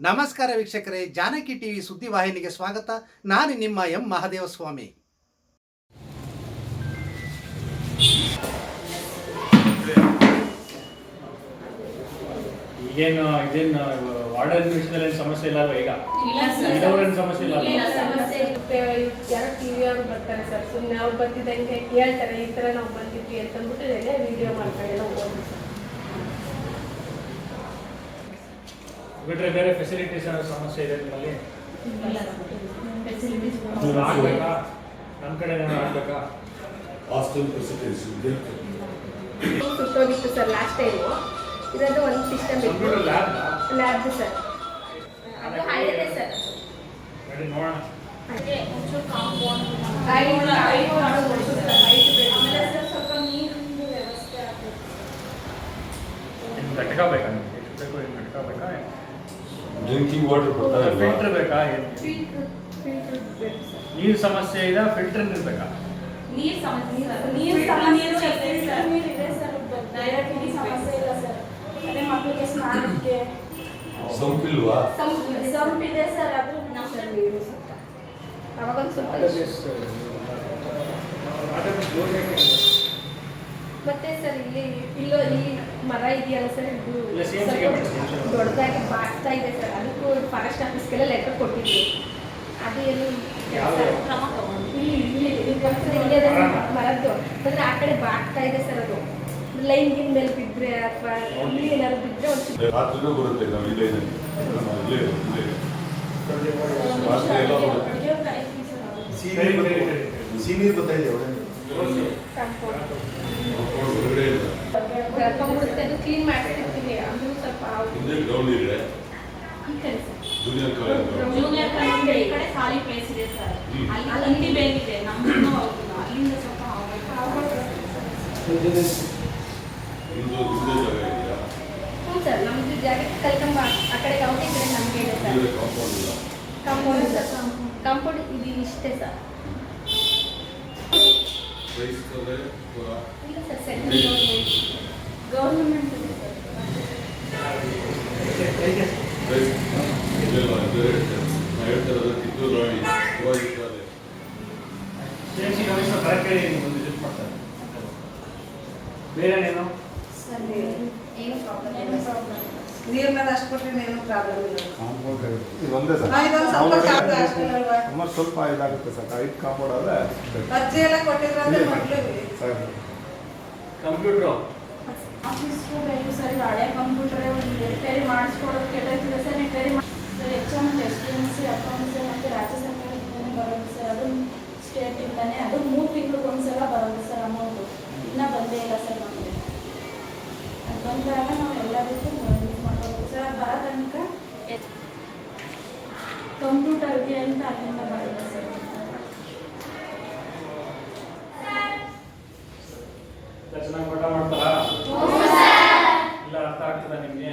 ನಮಸ್ಕಾರ ವೀಕ್ಷಕರೇ ಜಾನಕಿ ಟಿವಿ ಸುದ್ದಿವಾಹಿನಿಗೆ ಸ್ವಾಗತ. ನಾನು ನಿಮ್ಮ ಎಂ ಮಹಾದೇವಸ್ವಾಮಿ. ಈಗೇನು ಇದೇನು ವಾರ್ಡ್ ಅಡ್ಮಿಷನ್ ಏನು ಸಮಸ್ಯೆ ಇಲ್ಲ ಅಲ್ವಾ ಈಗ? ಇಲ್ಲ ಸಮಸ್ಯೆ ಇಲ್ಲ ಸಮಸ್ಯೆ ಇರುತ್ತೆ ಯಾರೋ ಟಿವಿ ಅವರು ಬರ್ತಾರೆ ಸರ್. ಸುಮ್ಮನೆ ಅವ್ರು ಬರ್ತಿದ್ದಂಗೆ ಹೇಳ್ತಾರೆ ಈ ಥರ ನಾವು ಬಂದಿದ್ವಿ ಅಂತ ಅಂದ್ಬಿಟ್ಟು ಎಲ್ಲ ವಿಡಿಯೋ ಮಾಡ್ತಾರೆ ಎಲ್ಲ ಹೋಗೋದು ಸರ್ ಬಿಟ್ರೆ ಬೇರೆ ಫೆಸಿಲಿಟೀಸ್ ಏನಾದ್ರು ಸಮಸ್ಯೆ ಇದೆ ನಿಮ್ಮಲ್ಲಿ? ಇಲ್ಲ ಫೆಸಿಲಿಟೀಸ್ ಅದು ಆಗ್ಬೇಕಾ? ನಮ್ಮ ಕಡೆ ಏನಾದ್ರು ಆಗ್ಬೇಕಾ? ಹಾಸ್ಟೆಲ್ ಫೆಸಿಲಿಟೀಸ್ ಸುಟ್ಟೋಗಿತ್ತು ಸರ್ ಲಾಸ್ಟ್ ಟೈಮು ಇರೋದು ಒಂದು ಸಿಸ್ಟಮ್ ಇತ್ತು. Lab sir. ಅದು ಹಳೆಯದೇ ಸರ್. ನೋಡಿ ನೋಡೋಣ. ಘಟಕ ಬೇಕಾ ನಿಮ್ಗೆ? ಎಷ್ಟು ಬೇಕು ಏನು ಘಟಕ ಬೇಕಾ? ಡ್ರಿಂಕಿಂಗ್ ವಾಟರ್ ಕೊಡ್ತಾ ಇಲ್ವಾ? ಫಿಲ್ಟರ್ ಬೇಕಾ ಏನು? ಫಿಲ್ಟ್ರ್ ಫಿಲ್ಟ್ರ್ ಬೇಕು ಸರ್. ನೀರು ಸಮಸ್ಯೆ ಇದೆ ಫಿಲ್ಟರ್ ನೀರು ಬೇಕಾ? ನೀರ್ ಸಮಸ್ಯೆ ಸರ್. ನೀರ್ ನೀರ್ ಸಮಸ್ಯೆ ಸಮಸ್ಯೆ ಇದೆ ಸರ್. ನೀರ್ ಇದೆ ಸರ್. ಡೈರೆಕ್ಟ್ ನೀರ್ ಸಮಸ್ಯೆ ಇಲ್ಲ ಸರ್. ಅದೇ ಮಕ್ಕಳಿಗೆ ಸ್ನಾನಕ್ಕೆ. ಸಂಪಿಲ್ವಾ? ಸಂಪ್ ಇದೆ. ಸಂಪ್ ಇದೆ ಸರ್. ಅದು ನಮ್ಮ ಸರ್ ನೀರು ಸ್ವಲ್ಪ ಅವಾಗ ಒಂದು ಸ್ವಲ್ಪ ಮತ್ತೆ ಸರ್ ಇಲ್ಲಿ ಇಲ್ಲೋ ಇಲ್ಲಿ ಮರ ಇದೆಯಲ್ಲ ಸರ್ ಇದು. ದೊಡ್ಡದಾಗಿ ಬಾಗ್ತಾ ಇದೆ ಸರ್. ಅದಕ್ಕೂ ಫಾರೆಸ್ಟ್ ಆಫೀಸ್ಗೆಲ್ಲ ಲೆಟರ್ ಕೊಟ್ಟಿದ್ವಿ. ಅದು ಏನು? ಕ್ರಮ ಇಲ್ಲಿ ಇಲ್ಲಿ ಇಲ್ಲಿ ಇದೆ ಮರದ್ದು. ಅಂದ್ರೆ ಆ ಕಡೆ ಬಾಗ್ತಾ ಇದೆ ಸರ್ ಅದು. ಲೈನ್ ಗಿನ್ ಮೇಲೆ ಬಿದ್ದರೆ ಅಥವಾ ಇಲ್ಲಿ ಏನಾದ್ರು ಬಿದ್ದರೆ ಒಂದು ರಾತ್ರಿನೂ ಬರುತ್ತೆ ನಾವು ಇಲ್ಲೇ. ನಾವು ಇಲ್ಲೇ ಇಲ್ಲೇ ರಾತ್ರಿ ಎಲ್ಲ ಬರುತ್ತೆ. ಸೀನಿಯರ್ ಬರ್ತಾ ಇದೆಯಾ ಕಾಂಪೌಂಡ್ ಕರ್ಕೊಂಡ್ಬಿಡುತ್ತೆ ಅದು ಕ್ಲೀನ್ ಮಾಡ್ತಿರ್ತೀವಿ ಅದು ಸ್ವಲ್ಪ ಹಿಂದೆ ಗ್ರೌಂಡ್ ಇದೆ ಈ ಕಡೆ sir junior college ground junior college ಈ ಕಡೆ ಖಾಲಿ ಪ್ಲೇಸ್ ಇದೆ ಸರ್ ಹ್ಮ್. ಅಲ್ಲಿ ಹಿಂದಿ ಬೇಕಿದೆ ನಮ್ಮನ್ನು ಹೋಗಿಲ್ಲ ಅಲ್ಲಿಂದ ಸ್ವಲ್ಪ ಹೋಗ್ಬೇಕು ಹಿಂದೆ ಹಿಂದೆ ಜಾಗ ಇದೆಯಾ ಹ್ಞೂ ಸರ್ ನಮ್ದು ಜಾಗಕ್ಕೆ ಕಲ್ಕಂಬ ಆ ಕಡೆ ಔಟಿ ಈ ಕಡೆ ನಮಗೆ ಇದೆ ಸರ್ ಹಿಂದೆ ಕಾಂಪೌಂಡ್ ಇಲ್ಲ ಕಾಂಪೌಂಡ್ ಸರ್ ಕಾಂಪೌಂಡ್ ಇದು ಇಷ್ಟೇ ಸರ್ ಪ್ರೈಸ್ ತೊಂದರೆ ಅಥವಾ ಇಲ್ಲ ಸರ್ ಸೆಂಟ್ರಲ್ ಗೌರ್ಮೆಂಟ್ ಬೇರೆ ಏನು ನೀರ್ ಮೇಲೆ ಅಷ್ಟು ಕೊಟ್ಟರೆ ಏನು ಪ್ರಾಬ್ಲಮ್ ಇಲ್ಲ. ಒಂದೇ ಸರ್. ಸ್ವಲ್ಪ ಇದಾಗುತ್ತೆ ಸರ್. ಐದು ಕಾಂಪೌಂಡ್ ಆದರೆ ಎಲ್ಲ ಕೊಟ್ಟಿದ್ರೆ ಮೊದಲು ಸರ್. ಕಂಪ್ಯೂಟ್ರು ಆಫೀಸ್ಗೂ ಬೇಕು ಸರ್ ಇದು ಹಳೆ ಕಂಪ್ಯೂಟರ್ ಒಂದು ರಿಪೇರಿ ಮಾಡಿಸ್ಕೊಡೋದು ಕೆಟ್ಟೋಗ್ತಿದೆ ಸರ್ ರಿಪೇರಿ ಮಾಡಿ sir H M S D M C accounts ಮತ್ತು ರಾಜ್ಯ ಸರ್ಕಾರದಿಂದನೇ ಬರೋದು ಸರ್ ಅದು ಸ್ಟೇಟಿಂದನೇ ಅದು ಮೂರು ತಿಂಗಳಿಗೆ ಒಂದ್ಸಲ ಬರೋದು ಸರ್ ಅಮೌಂಟು ಇನ್ನೂ ಬಂದೇ ಇಲ್ಲ ಸರ್ ನಮಗೆ ಅದು ಬಂದಾಗ ನಾವು ಎಲ್ಲದಕ್ಕೂ ಯೂಸ್ ಮಾಡ್ಬೋದು ಸರ್ ಅದು ಬರೋ ತನಕ ಕಂಪ್ಯೂಟರ್ಗೆ ಅಂತ ಅಲ್ಲಿಂದ ಬರುತ್ತೆ ಸರ್ ಎಲ್ಲ ಚೆನ್ನಾಗಿ ಪಾಠ ಮಾಡ್ತಾರಾ ಇಲ್ಲ ಅರ್ಥ ಆಗ್ತದ ನಿಮಗೆ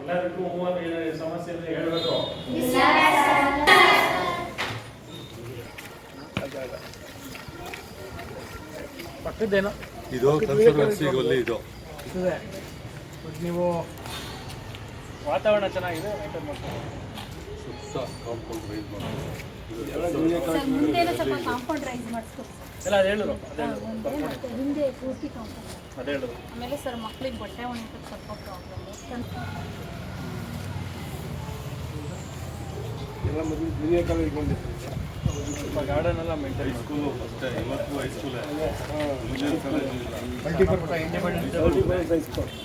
ಎಲ್ಲದಕ್ಕೂ ಮೂವತ್ತು ಏನಾದ್ರು ಸಮಸ್ಯೆ ಇದ್ರೆ ಹೇಳ್ಬೇಕು ಪಕ್ಕದ್ದೇನೋ. ಇದು ಕನ್ಸರ್ವೆನ್ಸಿ ಒಳ್ಳೆ ಇದು. ಇದೆ. ಬಟ್ ನೀವು ವಾತಾವರಣ ಚೆನ್ನಾಗಿದೆ ಮೇಂಟೈನ್ ಮಾಡ್ತೀವಿ ಸುತ್ತ ಕಾಂಪೌಂಡ್ ರೈಸ್ ಮಾಡ್ತಾರೆ ಸರ್ ಮುಂದೆನೂ ಸ್ವಲ್ಪ ಕಾಂಪೌಂಡ್ ರೈಸ್ ಮಾಡಿಸ್ಕೊಡಿ ಎಲ್ಲ ಅದು ಹೇಳಿದ್ರು ಅದೇ ಹೇಳಿದ್ರು ಮತ್ತೆ ಹಿಂದೆ ಪೂರ್ತಿ ಕಾಂಪೌಂಡ್ ಅದೇ ಹೇಳಿದ್ರು ಆಮೇಲೆ ಸರ್ ಮಕ್ಕಳಿಗೆ ಬಟ್ಟೆ ಒಣಗಕ್ಕೆ ಸ್ವಲ್ಪ ಪ್ರಾಬ್ಲಮ್ ಎಲ್ಲ ಮೊದಲು ಜೂನಿಯರ್ ಕಾಲೇಜ್ ಬಂದಿತ್ತು ಸ್ವಲ್ಪ ಗಾರ್ಡನ್ ಎಲ್ಲ ಮೇಂಟೈನ್ ಹೈಸ್ಕೂಲು ಅಷ್ಟೇ ಇವತ್ತು ಹೈಸ್ಕೂಲೇ ಜೂನಿಯರ್ ಕಾಲೇಜ್ ಇಲ್ಲ.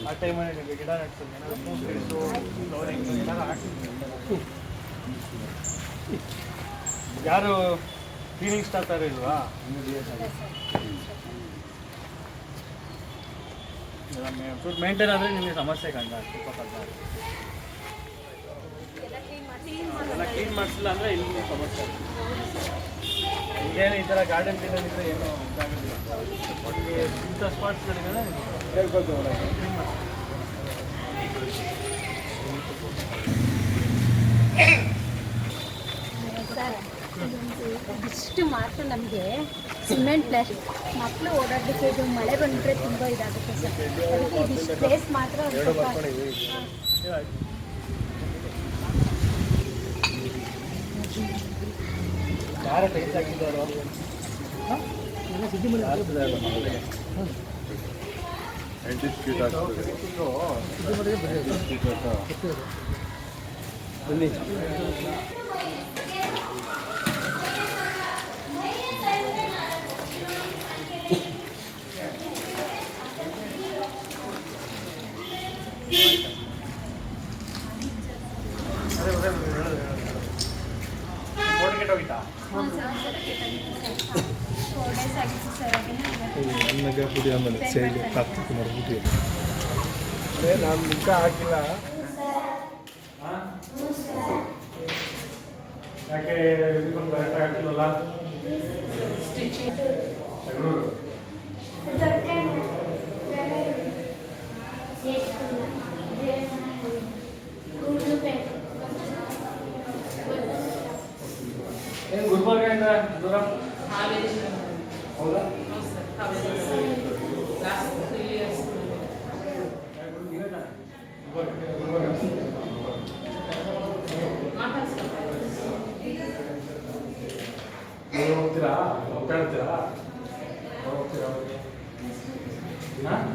ಆ ಟೈಮಲ್ಲಿ ನಿಮಗೆ ಗಿಡ ಏನಾದ್ರು ಫ್ರೂಟ್ಸು ಫ್ಲವರಿಂಗ್ ಯಾರು ಕ್ಲೀನಿಂಗ್ ಸ್ಟಾಪ್ ಥರ ಇಲ್ವಾ? ಚೂರು ಮೇಂಟೈನ್ ಆದರೆ ನಿಮಗೆ ಸಮಸ್ಯೆ ಕಂಡ ಸ್ವಲ್ಪ ಕಷ್ಟ ಕ್ಲೀನ್ ಮಾಡಿಸಿಲ್ಲ ಅಂದರೆ ಇಲ್ಲಿ ಸಮಸ್ಯೆ ಈಗೇನು ಈ ಥರ ಗಾರ್ಡನ್ ಕ್ಲೀನ್ ಇದ್ದರೆ ಏನೂ ಇದಾಗೋದಿಲ್ಲ. ಒಟ್ಟಿಗೆ ಇಂಥ ಸ್ಪಾಟ್ಸ್ಗಳಿಗೆಲ್ಲ ಹೇಳ್ಕೊಳ್ತೀವಿ ಕ್ಲೀನ್ ಮಾಡಿ ಸರ್ ಇಷ್ಟು ಮಾತ್ರ ನಮಗೆ. ಸಿಮೆಂಟ್ ಪ್ಲಸ್ ಮಕ್ಕಳು ಓಡಾಡಲಿಕ್ಕೆ ಇದು ಮಳೆ ಬಂದರೆ ತುಂಬ ಇದಾಗುತ್ತೆ ಸರ್. ಅದಕ್ಕೆ ಇದಿಷ್ಟು ಪ್ಲೇಸ್ ಮಾತ್ರ ಒಂದು ಸ್ವಲ್ಪ ಹಾಂ. ಆಯ್ತು ಯಾರ ಟೈಲ್ಸ್ ಹಾಕಿದ್ದಾರೋ ಆ್ಯಂಟಿಸ್ಕ್ಯೂಟ್ ನನಗೆ ಪುಡಿ ಆಮೇಲೆ ಸೇರಿ ಕಾರ್ತಿಕ್ ಮಾಡಿಬಿಟ್ಟು ಅದೇ ನಾನು ಮುಖ ಹಾಕಿಲ್ಲ ಯಾಕೆ ಇದಕ್ಕೊಂದು ಕರೆಕ್ಟ್ ಆಗ್ತಿಲ್ಲಲ್ಲ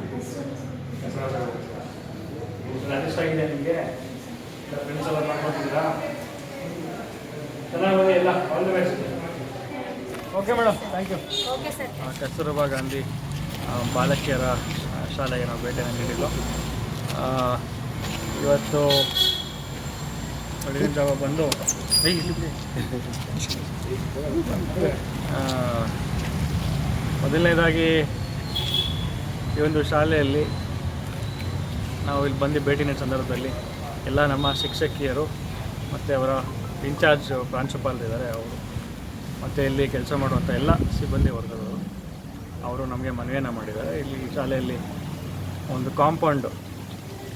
ಹಾಂ ಅಡ್ಜಸ್ಟ್ ಆಗಿದೆ ನಿಮಗೆ ಫ್ರೆಂಡ್ಸ್ ಎಲ್ಲ ಮಾಡ್ಕೊತಿದ್ದೀರಾ? ಚೆನ್ನಾಗಿ ಹೋಗಿ ಎಲ್ಲ all the best okay madam thank you okay sir Kasturba Gandhi ಬಾಲಕಿಯರ ಶಾಲೆಗೆ ನಾವು ಭೇಟಿಯನ್ನು ನೀಡಿದ್ದು. ಆ, ಇವತ್ತು ಬೆಳಗಿನ ಜಾವ ಬಂದು. ಮೊದಲನೇದಾಗಿ ಈ ಒಂದು ಶಾಲೆಯಲ್ಲಿ ನಾವು ಇಲ್ಲಿ ಬಂದು ಭೇಟಿ ನೀಡಿದ ಸಂದರ್ಭದಲ್ಲಿ ಎಲ್ಲ ನಮ್ಮ ಶಿಕ್ಷಕಿಯರು ಮತ್ತು ಅವರ ಇನ್ಚಾರ್ಜ್ ಪ್ರಾಂಶುಪಾಲರಿದ್ದಾರೆ ಅವರು. ಮತ್ತು ಇಲ್ಲಿ ಕೆಲಸ ಮಾಡುವಂಥ ಎಲ್ಲ ಸಿಬ್ಬಂದಿ ವರ್ಗದವರು ಅವರು ನಮಗೆ ಮನವಿಯನ್ನು ಮಾಡಿದ್ದಾರೆ. ಇಲ್ಲಿ ಶಾಲೆಯಲ್ಲಿ ಒಂದು ಕಾಂಪೌಂಡು,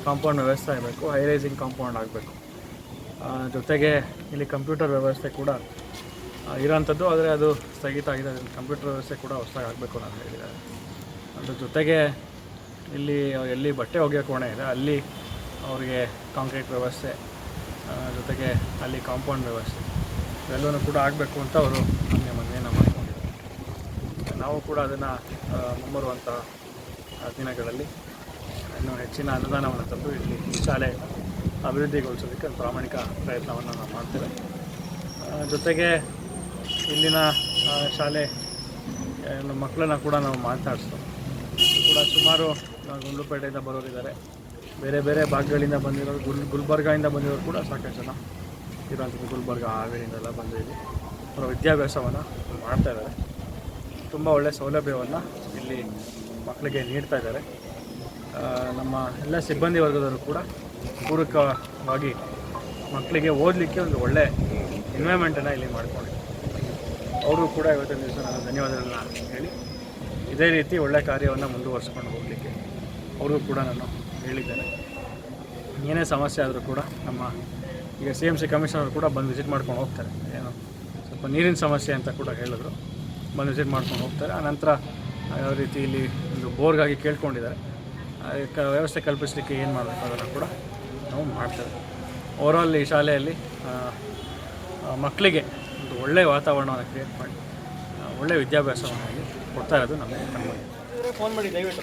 ಕಾಂಪೌಂಡ್ ವ್ಯವಸ್ಥೆ ಆಗಬೇಕು ಹೈ ರೈಸಿಂಗ್ ಕಾಂಪೌಂಡ್ ಆಗಬೇಕು. ಜೊತೆಗೆ ಇಲ್ಲಿ ಕಂಪ್ಯೂಟರ್ ವ್ಯವಸ್ಥೆ ಕೂಡ ಇರೋಂಥದ್ದು, ಆದರೆ ಅದು ಸ್ಥಗಿತ ಆಗಿದೆ. ಕಂಪ್ಯೂಟರ್ ವ್ಯವಸ್ಥೆ ಕೂಡ ಹೊಸದಾಗಿ ಆಗಬೇಕು ಅಂತ ಹೇಳಿದ್ದಾರೆ. ಅದ್ರ ಜೊತೆಗೆ ಇಲ್ಲಿ, ಎಲ್ಲಿ ಬಟ್ಟೆ ಒಗೆಯೋ ಕೋಣೆ ಇದೆ, ಅಲ್ಲಿ ಅವರಿಗೆ ಕಾಂಕ್ರೀಟ್ ವ್ಯವಸ್ಥೆ ಜೊತೆಗೆ ಅಲ್ಲಿ ಕಾಂಪೌಂಡ್ ವ್ಯವಸ್ಥೆ. ಇವೆಲ್ಲವೂ ಕೂಡ ಆಗಬೇಕು ಅಂತ ಅವರು ನಮಗೆ ಮನವಿಯನ್ನು ಮಾಡಿಕೊಂಡಿದ್ದಾರೆ. ನಾವು ಕೂಡ ಅದನ್ನು ಮುಂಬರುವಂಥ ದಿನಗಳಲ್ಲಿ ಇನ್ನೂ ಹೆಚ್ಚಿನ ಅನುದಾನವನ್ನು ತಂದು ಇಲ್ಲಿ ಶಾಲೆ ಅಭಿವೃದ್ಧಿಗೊಳಿಸೋದಕ್ಕೆ ಒಂದು ಪ್ರಾಮಾಣಿಕ ಪ್ರಯತ್ನವನ್ನು ನಾವು ಮಾಡ್ತೇವೆ. ಜೊತೆಗೆ ಇಲ್ಲಿನ ಶಾಲೆ ಮಕ್ಕಳನ್ನ ಕೂಡ ನಾವು ಮಾತನಾಡಿಸ್ತೇವೆ. ಕೂಡ ಸುಮಾರು ಗುಂಡ್ಲುಪೇಟೆಯಿಂದ ಬರೋರಿದ್ದಾರೆ. ಬೇರೆ ಬೇರೆ ಭಾಗಗಳಿಂದ ಬಂದಿರೋರು, ಗುಲ್ ಗುಲ್ಬರ್ಗಿಂದ ಬಂದಿರೋರು ಕೂಡ ಸಾಕಷ್ಟು ಜನ ಇರೋಂಥದ್ದು ಗುಲ್ಬರ್ಗ, ಹಾವೇರಿಯಿಂದೆಲ್ಲ ಬಂದಿದ್ದೀವಿ ಅವರ ವಿದ್ಯಾಭ್ಯಾಸವನ್ನು ಮಾಡ್ತಾ ಇದ್ದಾರೆ. ತುಂಬ ಒಳ್ಳೆಯ ಸೌಲಭ್ಯವನ್ನು ಇಲ್ಲಿ ಮಕ್ಕಳಿಗೆ ನೀಡ್ತಾ ಇದ್ದಾರೆ. ನಮ್ಮ ಎಲ್ಲ ಸಿಬ್ಬಂದಿ ವರ್ಗದವರು ಕೂಡ ಪೂರಕವಾಗಿ ಮಕ್ಕಳಿಗೆ ಓದಲಿಕ್ಕೆ ಒಂದು ಒಳ್ಳೆ ಎನ್ವೈರ್ಮೆಂಟನ್ನು ಇಲ್ಲಿ ಮಾಡ್ಕೊಂಡಿದ್ದಾರೆ. ಅವರು ಕೂಡ ಇವತ್ತಿನ ದಿವಸ ನಾನು ಧನ್ಯವಾದಗಳನ್ನ ಹೇಳಿ ಇದೇ ರೀತಿ ಒಳ್ಳೆಯ ಕಾರ್ಯವನ್ನು ಮುಂದುವರಿಸ್ಕೊಂಡು ಹೋಗಲಿಕ್ಕೆ ಅವ್ರಿಗೂ ಕೂಡ ನಾನು ಹೇಳಿದ್ದೇನೆ. ಏನೇ ಸಮಸ್ಯೆ ಆದರೂ ಕೂಡ ನಮ್ಮ ಈಗ ಸಿ ಎಂ ಸಿ ಕಮಿಷನರ್ ಕೂಡ ಬಂದು ವಿಸಿಟ್ ಮಾಡ್ಕೊಂಡು ಹೋಗ್ತಾರೆ. ಏನು ಸ್ವಲ್ಪ ನೀರಿನ ಸಮಸ್ಯೆ ಅಂತ ಕೂಡ ಹೇಳಿದ್ರು. ಬಂದು ವಿಸಿಟ್ ಮಾಡ್ಕೊಂಡು ಹೋಗ್ತಾರೆ. ನಂತರ ಯಾವ ರೀತಿ ಇಲ್ಲಿ ಒಂದು ಬೋರ್ಗಾಗಿ ಕೇಳ್ಕೊಂಡಿದ್ದಾರೆ. ಅದಕ್ಕೆ ವ್ಯವಸ್ಥೆ ಕಲ್ಪಿಸಲಿಕ್ಕೆ ಏನು ಮಾಡಬೇಕು ಅದನ್ನು ಕೂಡ ನಾವು ಮಾಡ್ತೇವೆ. ಓವರಾಲ್ ಈ ಶಾಲೆಯಲ್ಲಿ ಆ, ಆ, ಮಕ್ಕಳಿಗೆ ಒಂದು ಒಳ್ಳೆಯ ವಾತಾವರಣವನ್ನು ಕ್ರಿಯೇಟ್ ಮಾಡಿ ಆ, ಒಳ್ಳೆಯ ವಿದ್ಯಾಭ್ಯಾಸವನ್ನು ಕೊಡ್ತಾ ಇರೋದು ನಮಗೆ ಕಂಡು ಫೋನ್ ಮಾಡಿ ದಯವಿಟ್ಟು.